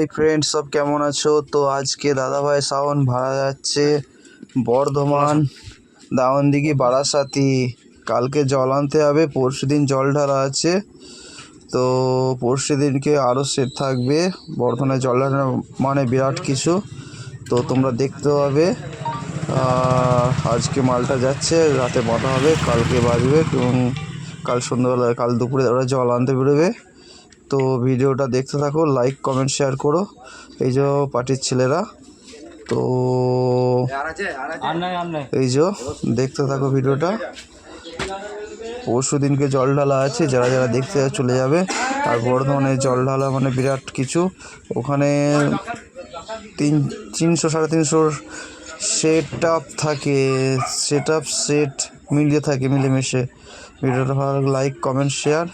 এই ফ্রেন্ড সব কেমন আছো? তো আজকে দাদাভাই সাউন্ড ভাড়া যাচ্ছে। বর্ধমান দাওয়ানদিঘি বারাসাতি। কালকে জল আনতে হবে, পরশু দিন জল ঢালা আছে। তো পরশু দিনকে আরও সেট থাকবে। বর্ধমানে জল ঢালা মানে বিরাট কিছু। তো তোমরা দেখতে হবে আজকে মালটা যাচ্ছে, রাতে বাঁধা হবে, কালকে বাজবে এবং কাল সন্ধ্যাবেলা, কাল দুপুরে ওরা জল আনতে বেরোবে। তো ভিডিওটা দেখতে থাকো লাইক কমেন্ট শেয়ার করো। এই যে পার্টির ছেলেরা, তো এই যে দেখতে থাকো ভিডিওটা। পরশু দিনকে জল ঢালা আছে, যারা যারা দেখতে চলে যাবে। আর বর্ধমানে জল ঢালা মানে বিরাট কিছু। ওখানে তিন, তিনশো, সাড়ে তিনশোর সেট আপ থাকে। সেট আপ সেট মিলিয়ে থাকে মিলেমিশে। ভিডিওটা ভালো লাইক কমেন্ট শেয়ার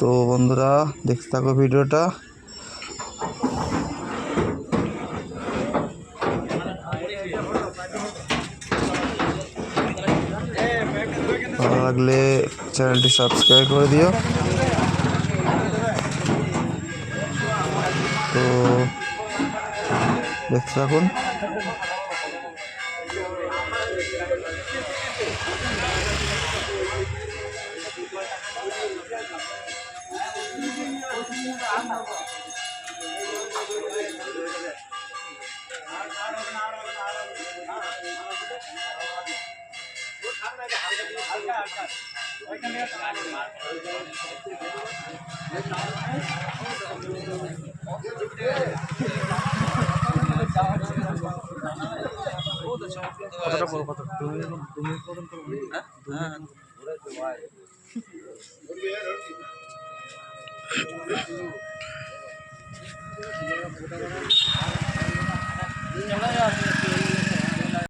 তো বন্ধুরা, দেখতে থাকো ভিডিওটা ভালো লাগলে চ্যানেলটি সাবস্ক্রাইব করে দিও তো দেখতে থাকুন Thank you. কতটা বড় কত তুমি তুমি কত হ্যাঁ? হ্যাঁ। 这个时间要，你那个。